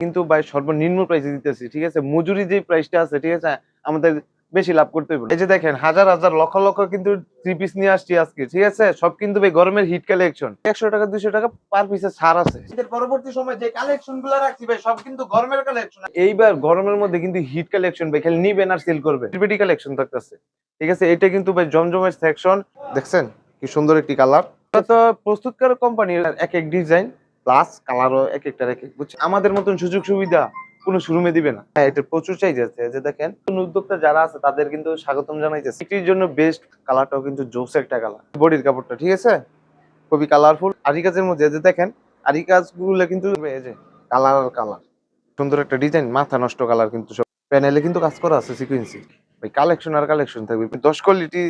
কিন্তু ভাই সর্বনিম্ন প্রাইসে দিতেছি ঠিক আছে? মজুরি যে প্রাইসটা আছে ঠিক আছে? আমাদের বেশি লাভ করতে হবে এই যে দেখেন হাজার হাজার লক্ষ লক্ষ কিন্তু থ্রি পিস নিয়ে আসছি আজকে ঠিক আছে? সব কিন্তু ভাই গরমের হিট কালেকশন একশো টাকা দুশো টাকা পার পিসে ছাড় আছে। পরবর্তী সময় যে কালেকশনগুলো রাখছি ভাই সব কিন্তু গরমের কালেকশন এইবার গরমের মধ্যে কিন্তু হিট কালেকশন ভাই খালি নিবেন আর সেল করবে টিপিটি কালেকশন থাকতেছে ঠিক আছে? এটা কিন্তু ভাই জমজমের সেকশন দেখছেন? কি সুন্দর একটি কালার তো প্রস্তুতকারক কোম্পানির এক এক ডিজাইন প্লাস কালারও এক একটার এক এক, বুঝছেন? আমাদের মতন সুযোগ সুবিধা কোনো শোরুমে দিবে না। হ্যাঁ এটা প্রচুর চাই যাচ্ছে যে দেখেন উদ্যোক্তা যারা আছে, তাদের কিন্তু স্বাগতম জানাইছে বিক্রির জন্য বেস্ট কালারটাও কিন্তু জোস একটা কালার বডির কাপড়টা, ঠিক আছে? খুবই কালারফুল আরি কাজের মধ্যে যে দেখেন আরি কাজগুলো কিন্তু যে কালার আর কালার সুন্দর একটা ডিজাইন মাথা নষ্ট কালার কিন্তু সব। প্যানেলে কিন্তু কাজ করা আছে সিকুয়েন্সি ভাই কালেকশন আর কালেকশন থাকবে। দশ কোয়ালিটি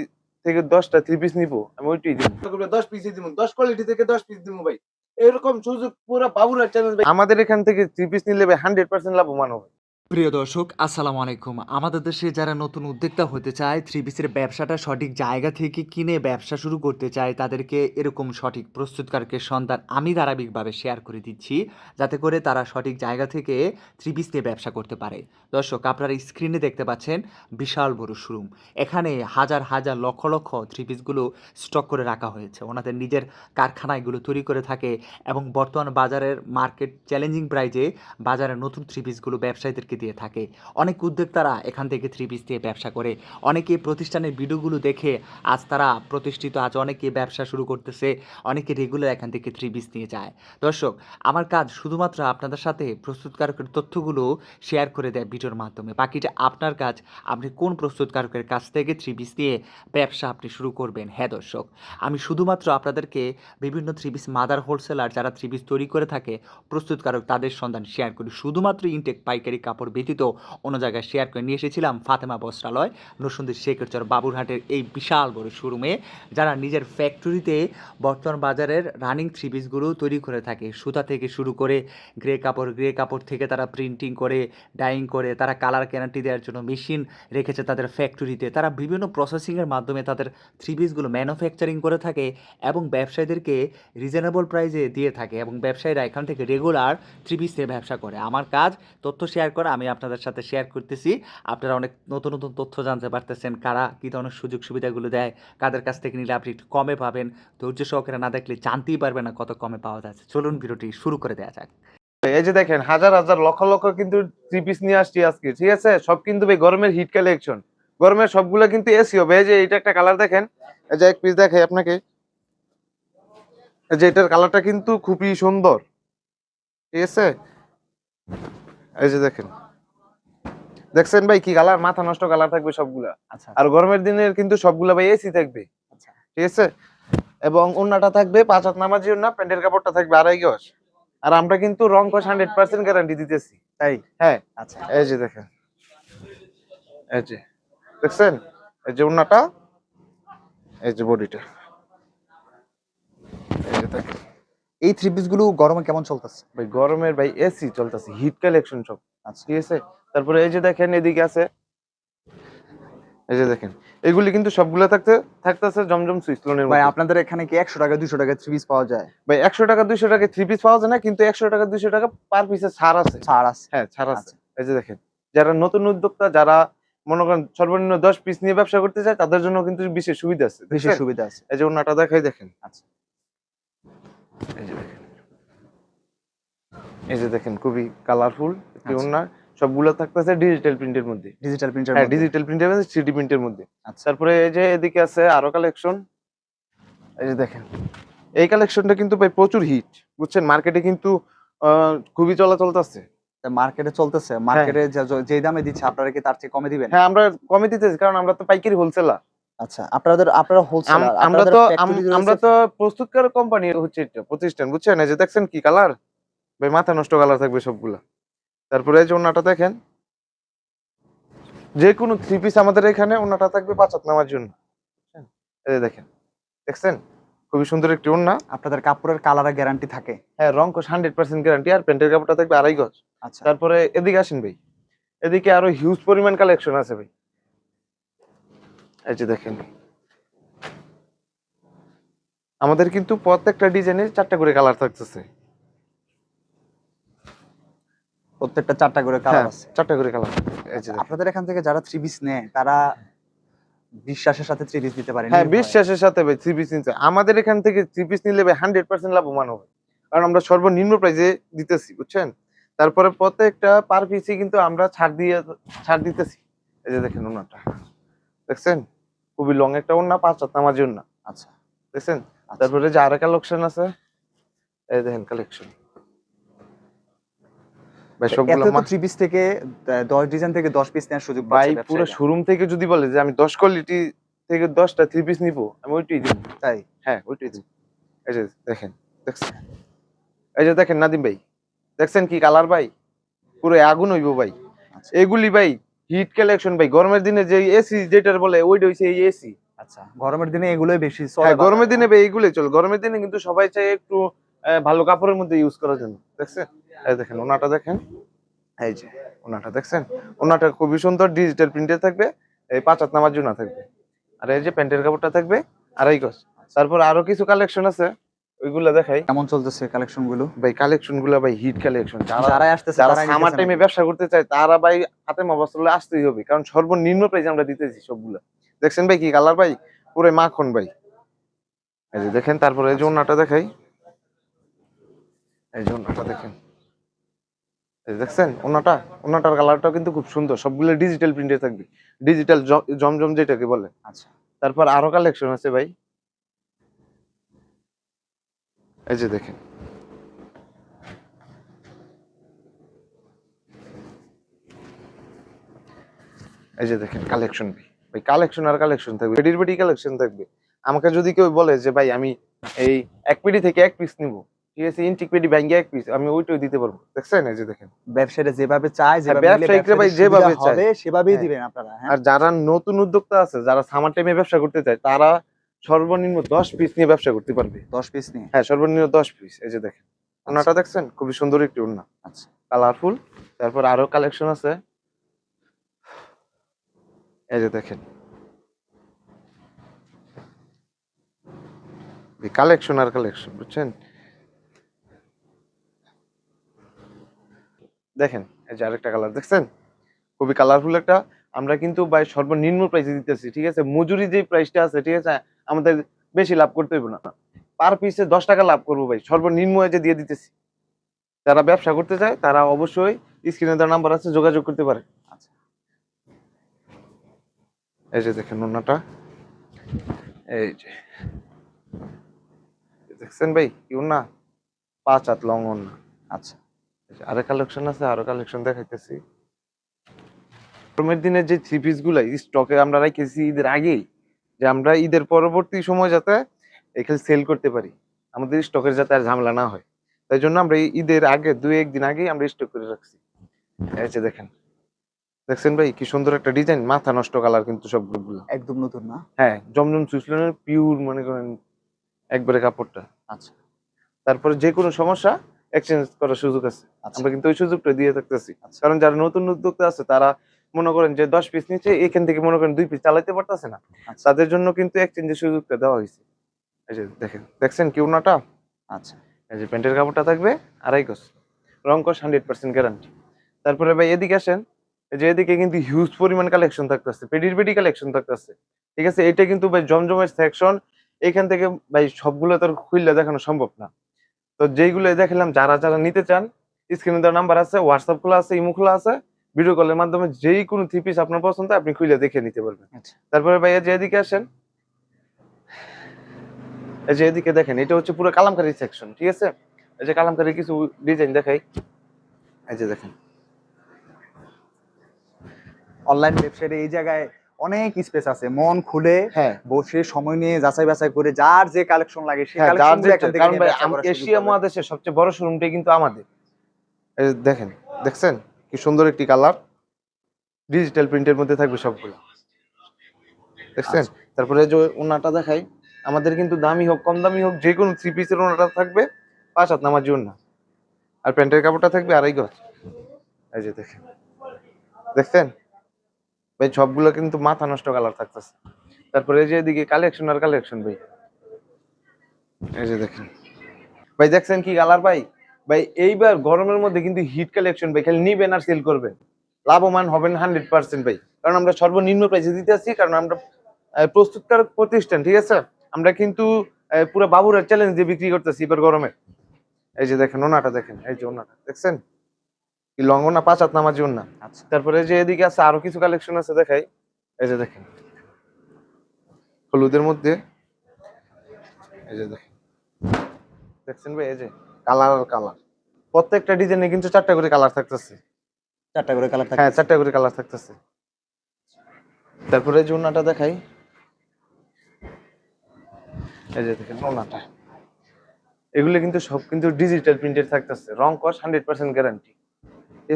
থেকে দশটা থ্রি পিস নিবো, আমি ওইটাই দিব। দশ পিসই দিব, দশ কোয়ালিটি থেকে দশ পিস দিব, ভাই। এরকম সুযোগ পুরো বাবুরা চ্যানেল আমাদের এখান থেকে থ্রি পিস নিলে হান্ড্রেড পার্সেন্ট লাভবান হবে। প্রিয় দর্শক, আসসালামু আলাইকুম। আমাদের দেশে যারা নতুন উদ্যোক্তা হতে চায় থ্রি পিসের ব্যবসাটা সঠিক জায়গা থেকে কিনে ব্যবসা শুরু করতে চায়, তাদেরকে এরকম সঠিক প্রস্তুতকারকের সন্ধান আমি ধারাবাহিকভাবে শেয়ার করে দিচ্ছি, যাতে করে তারা সঠিক জায়গা থেকে থ্রি পিস নিয়ে ব্যবসা করতে পারে। দর্শক, আপনারা স্ক্রিনে দেখতে পাচ্ছেন বিশাল বড় শোরুম এখানে হাজার হাজার লক্ষ লক্ষ থ্রি পিসগুলো স্টক করে রাখা হয়েছে। ওনাদের নিজের কারখানায় এগুলো তৈরি করে থাকে এবং বর্তমান বাজারের মার্কেট চ্যালেঞ্জিং প্রাইজে বাজারে নতুন থ্রি পিসগুলো ব্যবসায়ীদেরকে দিয়ে থাকে। অনেক উদ্যোক্তারা এখান থেকে থ্রি পিস দিয়ে ব্যবসা করে। অনেকে প্রতিষ্ঠানের ভিডিওগুলো দেখে আজ তারা প্রতিষ্ঠিত, আজ অনেকে ব্যবসা শুরু করতেছে, অনেকে রেগুলার এখান থেকে থ্রি পিস নিয়ে যায়। দর্শক, আমার কাজ শুধুমাত্র আপনাদের সাথে প্রস্তুতকারকের তথ্যগুলো শেয়ার করে দেয় ভিডিওর মাধ্যমে। বাকিটা আপনার কাজ, আপনি কোন প্রস্তুতকারকের কাছ থেকে থ্রি পিস দিয়ে ব্যবসা আপনি শুরু করবেন? হ্যাঁ দর্শক, আমি শুধুমাত্র আপনাদেরকে বিভিন্ন থ্রি পিস মাদার হোলসেলার যারা থ্রি পিস তৈরি করে থাকে, প্রস্তুতকারক তাদের সন্ধান শেয়ার করি। শুধুমাত্র ইনটেক পাইকারি কাপড় ব্যতীত অন্য জায়গায় শেয়ার করে নিয়ে এসেছিলাম ফাতেমা বস্ত্রালয় নরসুন্দির শেখরচর বাবুরহাটের এই বিশাল বড় শোরুমে যারা নিজের ফ্যাক্টরিতে বর্তমান বাজারের রানিং থ্রি পিসগুলো তৈরি করে থাকে। সুতা থেকে শুরু করে গ্রে কাপড় গ্রে কাপড় থেকে তারা প্রিন্টিং করে ডাইং করে, তারা কালার গ্যারান্টি দেওয়ার জন্য মেশিন রেখেছে তাদের ফ্যাক্টরিতে তারা বিভিন্ন প্রসেসিংয়ের মাধ্যমে তাদের থ্রি পিসগুলো ম্যানুফ্যাকচারিং করে থাকে এবং ব্যবসায়ীদেরকে রিজনেবল প্রাইসে দিয়ে থাকে এবং ব্যবসায়ীরা এখান থেকে রেগুলার থ্রি পিস নিয়ে ব্যবসা করে। আমার কাজ তথ্য শেয়ার করা আমি আপনাদের সাথে শেয়ার করতেছি। আপনারা অনেক নতুন নতুন তথ্য জানতে পারতেছেন কারা কী ধরনের সুযোগ সুবিধাগুলো দেয়, কাদের কাছ থেকে নিলে আপনি একটু কমে পাবেন। ধৈর্য সহকারে না দেখলে জানতেই পারবেন না কত কমে পাওয়া যাচ্ছে। চলুন ভিডিওটি শুরু করে দেওয়া যাক। এই যে দেখেন, হাজার হাজার, লক্ষ লক্ষ কিন্তু থ্রি পিস নিয়ে আসছি আজকে, ঠিক আছে? সব কিন্তু ভাই গরমের হিট কালেকশন গরমের সবগুলো কিন্তু এসি হবে। এই যে এটা একটা কালার দেখেন। এই যে এক পিস দেখাই আপনাকে। এই যে এটার কালারটা কিন্তু খুবই সুন্দর। ঠিক আছে? এই যে দেখেন। দেখছেন ভাই কি কালার মাথা নষ্ট কালার থাকবে সবগুলা। আচ্ছা। আর গরমের দিনের কিন্তু সবগুলা ভাই এসি থাকবে। আচ্ছা। ঠিক আছে? এবং ওন্নাটা থাকবে পাঁচ হাত নামাজি ওন্না প্যান্টের কাপড়টা থাকবে আড়াই গজ। আর আমরা কিন্তু রং কস হান্ড্রেড পার্সেন্ট গ্যারান্টি দিতেছি। তাই? হ্যাঁ। আচ্ছা। এই যে দেখেন। এই যে। দেখছেন? এই যে ওন্নাটা এই যে বডিটা এই যে দেখেন। এই থ্রি পিসগুলো গরমে কেমন চলতেছে? ভাই গরমের ভাই এসি চলতেছে হিট কালেকশন সব। আচ্ছা। ঠিক আছে? তারপরে এই যে দেখেন এদিকে আছে। এই যে দেখেন এগুলি কিন্তু সবগুলো থাকতে থাকতেছে জমজম সুইচ লোনের ভাই আপনাদের এখানে কি একশো টাকা দুশো টাকা থ্রি পিস পাওয়া যায়? ভাই একশো টাকা দুইশো টাকা থ্রি পিস পাওয়া যায় না কিন্তু একশো টাকা দুইশো টাকা পার পিসে ছাড় আছে। ছাড় আছে। হ্যাঁ ছাড় আছে। আচ্ছা। এই যে দেখেন যারা নতুন উদ্যোক্তা যারা মনে করেন সর্বনিম্ন দশ পিস নিয়ে ব্যবসা করতে চায় তাদের জন্য কিন্তু বিশেষ সুবিধা আছে বিশেষ সুবিধা আছে। এই যে ওনাটা দেখাই দেখেন। আচ্ছা। এই যে দেখেন। এই যে দেখেন খুবই কালারফুল আচ্ছা। ওনার সবগুলো থাকতেছে ডিজিটাল প্রিন্টের মধ্যে। ডিজিটাল প্রিন্টার হ্যাঁ ডিজিটাল প্রিন্টের মধ্যে থ্রি প্রিন্টের মধ্যে। আচ্ছা। তারপরে এই যে এদিকে আছে আরও কালেকশন এই যে দেখেন এই কালেকশনটা কিন্তু ভাই প্রচুর হিট বুঝছেন? মার্কেটে কিন্তু খুবই চলাচল আছে। মার্কেটে চলতেছে। মার্কেটে যে দামে দিচ্ছে আপনারা কি তার চেয়ে কমে দিবেন? হ্যাঁ আমরা কমে দিতেছি কারণ আমরা তো পাইকারি হোলসেলার আচ্ছা আপনাদের আপনারা হোলসেলার আমরা তো আম- আমরা তো প্রস্তুতকার কোম্পানি হচ্ছে এটা প্রতিষ্ঠান বুঝছেন? এই যে দেখছেন কি কালার ভাই মাথা নষ্ট কালার থাকবে সবগুলা। তারপরে এই যে ওনাটা দেখেন যে কোনো থ্রি পিস আমাদের এখানে ওনাটা থাকবে পাঁচ হাত নামার জন্য। এই দেখেন দেখছেন? খুবই সুন্দর একটি ওন্না আপনাদের কাপড়ের কালারের গ্যারান্টি থাকে। হ্যাঁ রং কোশ হান্ড্রেড পার্সেন্ট গ্যারান্টি আর প্যান্টের কাপড়টা থাকবে আড়াই গজ। আচ্ছা। তারপরে এদিকে আসেন ভাই। এদিকে আরও হিউজ পরিমাণ কালেকশন আছে ভাই। এই যে দেখেন। আমাদের কিন্তু প্রত্যেকটা ডিজাইনে চারটা করে কালার থাকতেছে। প্রত্যেকটা চারটা করে কালার হ্যাঁ আছে। চারটা করে কালার এই যে আপনাদের এখান থেকে যারা থ্রি পিস নেয় তারা বিশ্বাসের সাথে থ্রি পিস দিতে পারে হ্যাঁ বিশ্বাসের সাথে ভাই থ্রি পিস নিচ্ছে আমাদের এখান থেকে থ্রি পিস নিলে ভাই হান্ড্রেড পার্সেন্ট লাভবান হবে। কারণ আমরা সর্বনিম্ন প্রাইসে দিতেছি বুঝছেন? তারপরে প্রত্যেকটা পার পিসে কিন্তু আমরা ছাড় দিয়ে ছাড় দিতেছি। এই যে দেখেন ওনাটা। দেখছেন? খুবই লং একটা ওনা পাঁচ হাত নামার জন্য আচ্ছা। দেখছেন? আচ্ছা। তারপরে যে আরেক কালেকশন আছে এই দেখেন কালেকশন ভাই সবগুলো এত মা- থ্রি পিস থেকে দশ ডিজাইন থেকে দশ পিস নেওয়ার সুযোগ ভাই পুরো শোরুম থেকে যদি বলে যে আমি দশ কোয়ালিটি থেকে দশটা থ্রি পিস নিবো আমি ওইটাই দিব। তাই? হ্যাঁ ওইটাই দিব। এই যে দেখেন দেখছেন? এই যে দেখেন নাদিম ভাই দেখছেন কি কালার ভাই? পুরো আগুন হইব ভাই। আচ্ছা। এগুলি ভাই হিট কালেকশন ভাই গরমের দিনে যে এসি যেটার বলে ওইটা হইছে এই এসি আচ্ছা গরমের দিনে এগুলোই বেশি চলে হ্যাঁ গরমের দিনে ভাই এইগুলোই চলে। গরমের দিনে কিন্তু সবাই চাই একটু ভালো কাপড়ের মধ্যে ইউজ করার জন্য দেখছেন? এই দেখেন ওনাটা দেখেন। এই যে ওনাটা দেখছেন? ওনাটা খুবই সুন্দর ডিজিটাল প্রিন্টে থাকবে এই পাঁচ হাত নামার জন্য থাকবে। আর এই যে প্যান্টের কাপড়টা থাকবে আড়াই গজ। তারপর আরও কিছু কালেকশন আছে ওইগুলা দেখাই। কেমন চলতেছে কালেকশনগুলো? ভাই কালেকশনগুলো ভাই হিট কালেকশন যারা আসতেছে যারা সামার টাইমে ব্যবসা করতে চায় তারা ভাই হাতে মবস্ত্র আসতেই হবে। কারণ সর্বনিম্ন প্রাইস আমরা দিতেছি সবগুলা। দেখছেন ভাই কি কালার ভাই? পুরো মাখন ভাই। এই যে দেখেন তারপরে এই যে ওনাটা দেখাই। এই যে ওনাটা দেখেন। এই দেখছেন? ওনাটা? ওনাটার কালারটাও কিন্তু খুব সুন্দর। সবগুলো ডিজিটাল প্রিন্টে থাকবে। ডিজিটাল জমজম যেটাকে বলে। আচ্ছা। তারপর আরও কালেকশন আছে ভাই। এই যে দেখেন। এই যে দেখেন কালেকশন ভাই। ভাই কালেকশন আর কালেকশন থাকবে। পেডির পেডি কালেকশন থাকবে। আমাকে যদি কেউ বলে যে ভাই আমি এই এক পেডি থেকে এক পিস নিব। ঠিক আছে ইনটিক পেডি এক পিস আমি ওইটাই দিতে পারব। দেখছেন? এই যে দেখেন। ব্যবসায়ীরা যেভাবে চায় ব্যবসায়িকরা ভাই যেভাবে সুবিধা সেভাবেই হ্যাঁ। দিবেন আপনারা হ্যাঁ। আর যারা নতুন উদ্যোক্তা আছে যারা সামার টাইমে ব্যবসা করতে চায় তারা সর্বনিম্ন দশ পিস নিয়ে ব্যবসা করতে পারবে। দশ পিস নিয়ে? হ্যাঁ সর্বনিম্ন দশ পিস এই যে দেখেন। ওনাটা দেখছেন? খুবই সুন্দর একটি ওনা আচ্ছা। কালারফুল তারপর আরও কালেকশন আছে। এই যে দেখেন। কালেকশন আর কালেকশন বুঝছেন? দেখেন এই যে আরেকটা কালার দেখছেন? খুবই কালারফুল একটা। আমরা কিন্তু ভাই সর্বনিম্ন প্রাইসে দিতেছি ঠিক আছে? মজুরি যে প্রাইসটা আছে ঠিক আছে? আমাদের বেশি লাভ করতে হইব না। পার পিসে দশ টাকা লাভ করব ভাই সর্বনিম্ন যে দিয়ে দিতেছি। যারা ব্যবসা করতে চায় তারা অবশ্যই স্ক্রিনে দেওয়ার নাম্বার আছে যোগাযোগ করতে পারে। আচ্ছা। এই যে দেখেন ওনাটা এই যে। দেখছেন ভাই কি ওনা পাঁচ হাত লং ওনা আচ্ছা। আরও কালেকশন আছে আরও কালেকশন দেখাইতেছি। গরমের দিনের যে থ্রি পিসগুলা স্টকে আমরা রাখেছি ঈদের আগেই যে আমরা ঈদের পরবর্তী সময় যাতে এখানে সেল করতে পারি। আমাদের স্টকের যাতে আর ঝামেলা না হয়। তাই জন্য আমরা ঈদের আগে দুই একদিন আগেই আমরা স্টক করে রাখছি। এই যে দেখেন। দেখছেন ভাই কি সুন্দর একটা ডিজাইন মাথা নষ্ট কালার কিন্তু সব সবগুলো। একদম নতুন না? হ্যাঁ জমজম সুইসলেনের পিওর মনে করেন একবারে কাপড়টা। আচ্ছা। তারপরে যে কোনো সমস্যা এক্সচেঞ্জ করার সুযোগ আছে। আচ্ছা। আমরা কিন্তু ওই সুযোগটা দিয়ে থাকতেছি। আচ্ছা। কারণ যারা নতুন উদ্যোক্তা আছে তারা মনে করেন যে দশ পিস নিচে এখান থেকে মনে করেন দুই পিস চালাইতে পারতেছে না। আচ্ছা। তাদের জন্য কিন্তু এক্সচেঞ্জের সুযোগটা দেওয়া হয়েছে। এই যে দেখেন দেখছেন কি ওনাটা? আচ্ছা। এই যে প্যান্টের কাপড়টা থাকবে আড়াই গজ। রং কস হান্ড্রেড পার্সেন্ট গ্যারান্টি তারপরে ভাই এদিকে আসেন এই যে এদিকে কিন্তু হিউজ পরিমাণ কালেকশন থাকতেছে পেডির পেডি কালেকশন থাকতেছে। ঠিক আছে? এটা কিন্তু ভাই জমজমের সেকশন এখান থেকে ভাই সবগুলো তোর খুললে দেখানো সম্ভব না। তো যেইগুলো দেখালাম যারা যারা নিতে চান স্ক্রিনে দেওয়ার নাম্বার আছে হোয়াটসঅ্যাপ খোলা আছে ইমো খোলা আছে ভিডিও কলের মাধ্যমে যেই কোনো থ্রি পিস আপনার পছন্দ আপনি খুলে দেখে নিতে পারবেন। আচ্ছা। তারপরে ভাই এই যে এদিকে আসেন এই যে এদিকে দেখেন এটা হচ্ছে পুরো কালামকারী সেকশন ঠিক আছে? এই যে কালামকারী কিছু ডিজাইন দেখাই। এই যে দেখেন। অনলাইন ওয়েবসাইটে এই জায়গায় অনেক স্পেস আছে। মন খুলে হ্যাঁ। বসে সময় নিয়ে যাচাই বাছাই করে যার যে কালেকশন লাগে সেই হ্যাঁ কালেকশন এশিয়া মহাদেশের সবচেয়ে বড় শোরুমটাই কিন্তু আমাদের। দেখেন দেখছেন? কি সুন্দর একটি কালার ডিজিটাল প্রিন্টের মধ্যে থাকবে সবগুলো। দেখছেন? তারপরে যে ওনাটা দেখাই আমাদের কিন্তু দামি হোক কম দামি হোক যে কোনো থ্রি পিসের ওনাটা থাকবে পাঁচ হাত নামার জন্য আর প্যান্টের কাপড়টা থাকবে আড়াই গজ। এই যে দেখেন। দেখছেন? ভাই, সবগুলো কিন্তু মাথা নষ্ট কালার থাকতেছে। তারপরে এই যে এদিকে কালেকশন আর কালেকশন ভাই। এই যে দেখেন। ভাই, দেখছেন কি কালার ভাই? ভাই, এইবার গরমের মধ্যে কিন্তু হিট কালেকশন ভাই, খালি নিবেন আর সেল করবেন। লাভবান হবেন হান্ড্রেড পার্সেন্ট ভাই। কারণ আমরা সর্বনিম্ন প্রাইসে দিতে আসছি কারণ আমরা প্রস্তুতকারক প্রতিষ্ঠান, ঠিক আছে? আমরা কিন্তু পুরো বাবুরের চ্যালেঞ্জ দিয়ে বিক্রি করতেছি এবার গরমে। এই যে দেখেন, ওনাটা দেখেন, এই যে ওনাটা, দেখছেন? কি ওনা পাঁচ হাত নামাজি ওনা আচ্ছা। তারপরে যে এদিকে আছে আরও কিছু কালেকশন আছে দেখাই। এই যে দেখেন। হলুদের মধ্যে। এই যে দেখেন। দেখছেন ভাই? এই যে কালার আর কালার। প্রত্যেকটা ডিজাইনে কিন্তু চারটা করে কালার থাকতেছে। চারটা করে কালার হ্যাঁ চারটা করে কালার থাকতেছে। তারপরে যে ওনাটা দেখাই। এই যে দেখেন ওনাটা এগুলো কিন্তু সব কিন্তু ডিজিটাল প্রিন্টেড থাকতেছে। রং কস হান্ড্রেড পার্সেন্ট গ্যারান্টি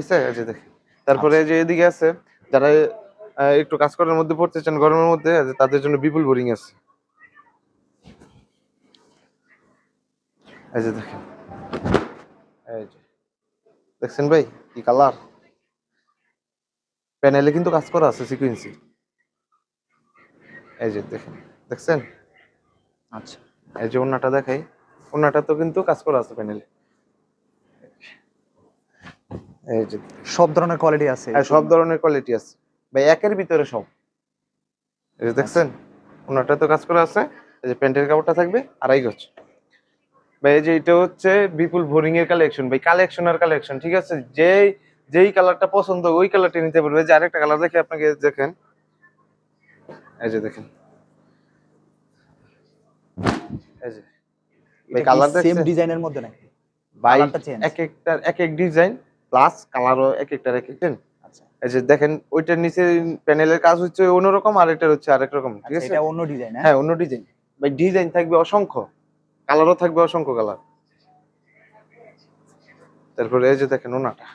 আছে এই যে দেখেন। তারপরে যে এদিকে আছে যারা একটু কাজ করার মধ্যে পড়তে চান গরমের মধ্যে তাদের জন্য বিপুল বোরিং আছে। এই যে দেখেন। এই যে। দেখছেন ভাই কি কালার? প্যানেলে কিন্তু কাজ করা আছে সিকুয়েন্সি। এই যে দেখেন দেখছেন? আচ্ছা। এই যে ওনাটা দেখাই ওনাটা তো কিন্তু কাজ করা আছে প্যানেলে। এই যে সব ধরনের কোয়ালিটি আছে হ্যাঁ সব ধরনের কোয়ালিটি আছে। ভাই একের ভিতরে সব। এই যে দেখছেন ওনাটা তো কাজ করা আছে। এই যে প্যান্টের কাপড়টা থাকবে আড়াই গজ। ভাই এই যে এটা হচ্ছে বিপুল বোরিং এর কালেকশন ভাই কালেকশন আর কালেকশন ঠিক আছে? যেই যেই কালারটা পছন্দ ওই কালারটা নিতে পারবে। যে আরেকটা কালার দেখে আপনাকে দেখেন। এই যে দেখেন। এই যে। ভাই কালার সেম ডিজাইনের মধ্যে নাকি? ভাই এক একটার এক এক ডিজাইন প্লাস কালারও এক একটার এক একটার আচ্ছা। এই যে দেখেন ওইটার নিচে প্যানেলের কাজ হচ্ছে অন্যরকম আর এটার হচ্ছে আরেক রকম ঠিক আচ্ছা আছে? এটা অন্য ডিজাইন হ্যাঁ? হ্যাঁ অন্য ডিজাইন ভাই ডিজাইন থাকবে অসংখ্য কালারও থাকবে অসংখ্য কালার তারপরে এই যে দেখেন ওনাটা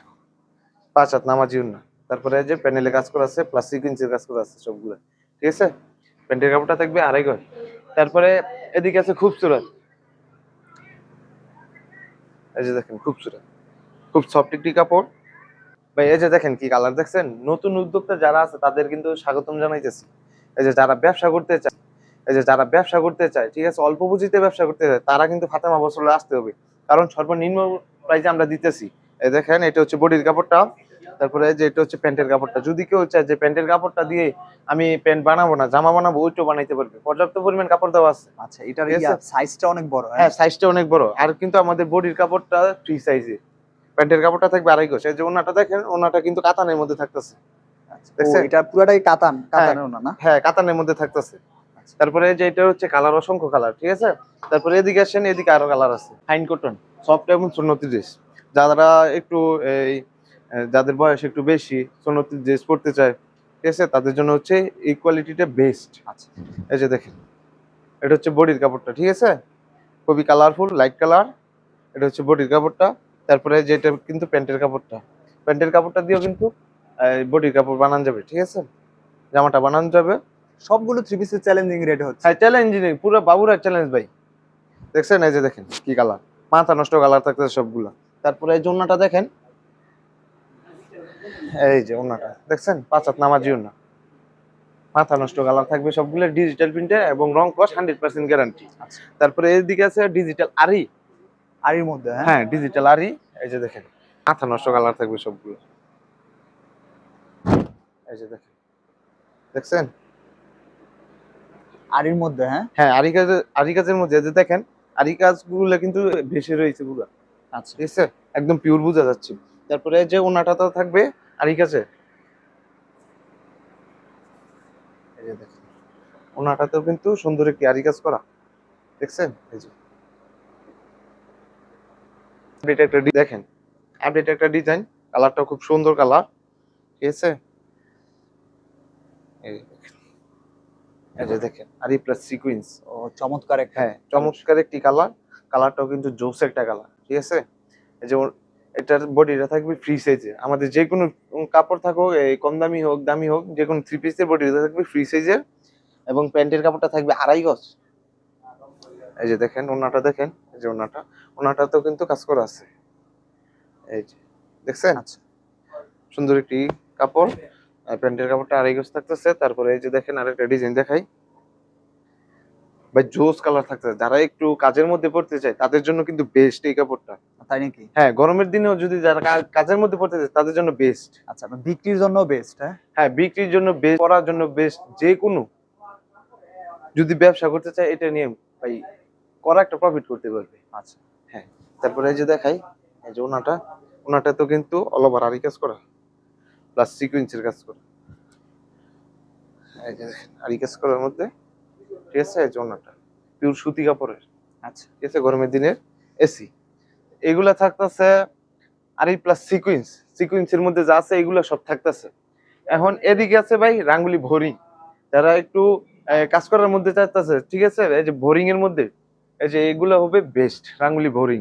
পাঁচ হাত নামাজি ওনা। তারপরে এই যে প্যানেলে কাজ করা আছে প্লাস সিকুয়েন্সের কাজ করা আছে সবগুলো ঠিক আছে? প্যান্টের কাপড়টা থাকবে আড়াই গজ তারপরে এদিকে আছে খুবসুরত। এই যে দেখেন খুবসুরত। খুব সফট একটি কাপড়। ভাই এই যে দেখেন কি কালার দেখছেন? নতুন উদ্যোক্তা যারা আছে তাদের কিন্তু স্বাগতম জানাইতেছি। এই যে যারা ব্যবসা করতে চায় এই যে যারা ব্যবসা করতে চায় ঠিক আছে? অল্প পুঁজিতে ব্যবসা করতে চায় তারা কিন্তু ফাতেমা বছরে আসতে হবে। কারণ সর্বনিম্ন প্রাইসে আমরা দিতেছি। এই দেখেন এটা হচ্ছে বডির কাপড়টা। তারপরে এই যে এটা হচ্ছে প্যান্টের কাপড়টা। যদি কেউ চায় যে প্যান্টের কাপড়টা দিয়ে আমি প্যান্ট বানাবো না জামা বানাবো ওইটাও বানাইতে পারবে। পর্যাপ্ত পরিমাণ কাপড় দেওয়া আছে। আচ্ছা এটার সাইজটা অনেক বড় হ্যাঁ? হ্যাঁ সাইজটা অনেক বড়। আর কিন্তু আমাদের বডির কাপড়টা ফ্রি সাইজে প্যান্টের কাপড়টা থাকবে আড়াই গোছ এই যে ওনাটা দেখেন ওনাটা কিন্তু কাতানের মধ্যে থাকতেছে। আচ্ছা? এটা পুরাটাই কাতান কাতানের না না? হ্যাঁ কাতানের মধ্যে থাকতেছে। আচ্ছা। তারপরে যে এটা হচ্ছে কালার অসংখ্য কালার ঠিক আছে? তারপরে এদিকে আসেন এদিকে আরও কালার আছে। ফাইন কটন সফট এবং সুন্নতি ড্রেস যারা একটু এই যাদের বয়স একটু বেশি সুন্নতি ড্রেস পড়তে চায় ঠিক আছে? তাদের জন্য হচ্ছে এই কোয়ালিটিটা বেস্ট আচ্ছা। এই যে দেখেন এটা হচ্ছে বডির কাপড়টা ঠিক আছে? খুবই কালারফুল লাইট কালার এটা হচ্ছে বডির কাপড়টা। তারপরে যেটা কিন্তু প্যান্টের কাপড়টা। প্যান্টের কাপড়টা দিয়েও কিন্তু বডির কাপড় বানানো যাবে ঠিক আছে? জামাটা বানানো যাবে। সবগুলো থ্রি পিসের চ্যালেঞ্জিং রেট হচ্ছে। হ্যাঁ চ্যালেঞ্জিং পুরো বাবুরা চ্যালেঞ্জ ভাই। দেখছেন এই যে দেখেন কি কালার মাথা নষ্ট কালার থাকতেছে সবগুলা। তারপরে এই যে ওন্নাটা দেখেন। এই যে ওনাটা দেখছেন? পাঁচ হাত নামাজি ওন্না মাথা নষ্ট কালার থাকবে সবগুলো ডিজিটাল প্রিন্টে এবং রং কস হান্ড্রেড পার্সেন্ট গ্যারান্টি তারপরে এদিকে আছে ডিজিটাল আরি আর এর মধ্যে হ্যাঁ? হ্যাঁ ডিজিটাল আরি এই যে দেখেন মাথা নষ্ট কালার থাকবে সবগুলো। এই যে দেখেন দেখছেন? আর এর মধ্যে হ্যাঁ? হ্যাঁ আরি কাজের আরি কাজের মধ্যে যে দেখেন আরি কাজগুলো কিন্তু ভেসে রয়েছে পুরো। আচ্ছা। ঠিক আছে? একদম পিওর বোঝা যাচ্ছে। তারপরে যে ওনাটা তো থাকবে আরি এই যে দেখেন ওনাটাতেও কিন্তু সুন্দর একটি আরি কাজ করা। দেখছেন? এই যে। আপডেট একটা ডি- দেখেন আপডেট একটা ডিজাইন কালারটা খুব সুন্দর কালার ঠিক আছে? এই যে দেখেন। এই যে দেখেন প্লাস সিকুয়েন্স ও চমৎকার একটা হ্যাঁ চমৎকার একটি কালার কালারটাও কিন্তু জোস একটা কালার ঠিক আছে? এই যে ওর- এটার বডিটা থাকবে ফ্রি সাইজে আমাদের যে কোনো কাপড় থাকুক এই কম দামি হোক দামি হোক যে কোনো থ্রি পিসের বডিটা থাকবে ফ্রি সাইজের এবং প্যান্টের কাপড়টা থাকবে আড়াই গজ। এই যে দেখেন ওনাটা দেখেন এই যে ওনাটা ওনাটাতেও কিন্তু কাজ করা আছে। এই যে দেখছেন? আচ্ছা। সুন্দর একটি কাপড় প্যান্টের কাপড়টা আড়াই গজ থাকতেছে তারপরে এই যে দেখেন আরেকটা ডিজাইন দেখাই। জোস কালার থাকতেছে। যারা একটু কাজের মধ্যে পড়তে চায় তাদের জন্য কিন্তু বেস্ট এই কাপড়টা। তাই নাকি? হ্যাঁ গরমের দিনেও যদি যারা কাজের মধ্যে পড়তে চায় তাদের জন্য বেস্ট আচ্ছা বিক্রির জন্য বেস্ট হ্যাঁ? হ্যাঁ বিক্রির জন্য বেস্ট করার জন্য বেস্ট যে কোনো যদি ব্যবসা করতে চায় এটা নিয়ে ভাই করা একটা প্রফিট করতে পারবে। আচ্ছা। হ্যাঁ তারপরে এই যে দেখাই এই যে ওনাটা ওনাটা তো কিন্তু অল ওভার আরি কাজ করা প্লাস সিকুয়েন্সের কাজ করা। এই যে আরি কাজ করার মধ্যে ঠিক আছে এই যে ওনাটা পিওর সুতি কাপড়ের। আচ্ছা। ঠিক আছে গরমের দিনের এসি এগুলা থাকতেছে আরি প্লাস সিকুয়েন্স সিকুয়েন্সের মধ্যে যা আছে এগুলা সব থাকতেছে। এখন এদিকে আছে ভাই রাঙ্গুলি ভরিং যারা একটু কাজ করার মধ্যে চাইতেছে ঠিক আছে এই যে বোরিং এর মধ্যে এই যে এগুলো হবে বেস্ট রাঙ্গুলি বোরিং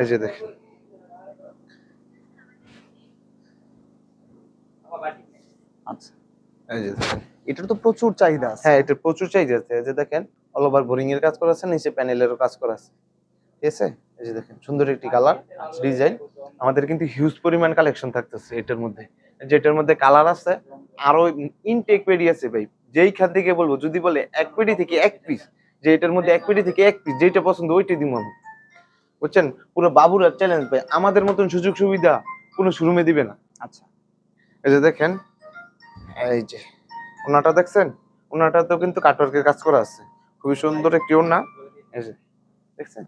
এই যে দেখেন। আচ্ছা। এই যে দেখেন। এটার তো প্রচুর চাহিদা আছে। হ্যাঁ এটা প্রচুর চাহিদা আছে। এই যে দেখেন অল ওভার বোরিং এর কাজ করা আছে নিচে প্যানেলেরও কাজ করা আছে। ঠিক আছে? এই যে দেখেন সুন্দর একটি কালার ডিজাইন আমাদের কিন্তু হিউজ পরিমাণ কালেকশন থাকতেছে এটার মধ্যে। যেটার মধ্যে কালার আছে আরও ইনটেক আছে ভাই। যেইখান থেকে বলব যদি বলে এক পেটি থেকে এক পিস যে এটার মধ্যে এক পেটি থেকে এক পিস যেটা পছন্দ ওইটাই দিব আমি। বুঝছেন? পুরো বাবুরার চ্যালেঞ্জ ভাই। আমাদের মতন সুযোগ সুবিধা কোনো শোরুমে দিবে না। আচ্ছা। এই যে দেখেন এই যে ওনাটা দেখছেন? ওনাটাতেও কিন্তু কাটওয়ার্কের কাজ করা আছে। খুবই সুন্দর একটি ওনা এই যে দেখছেন?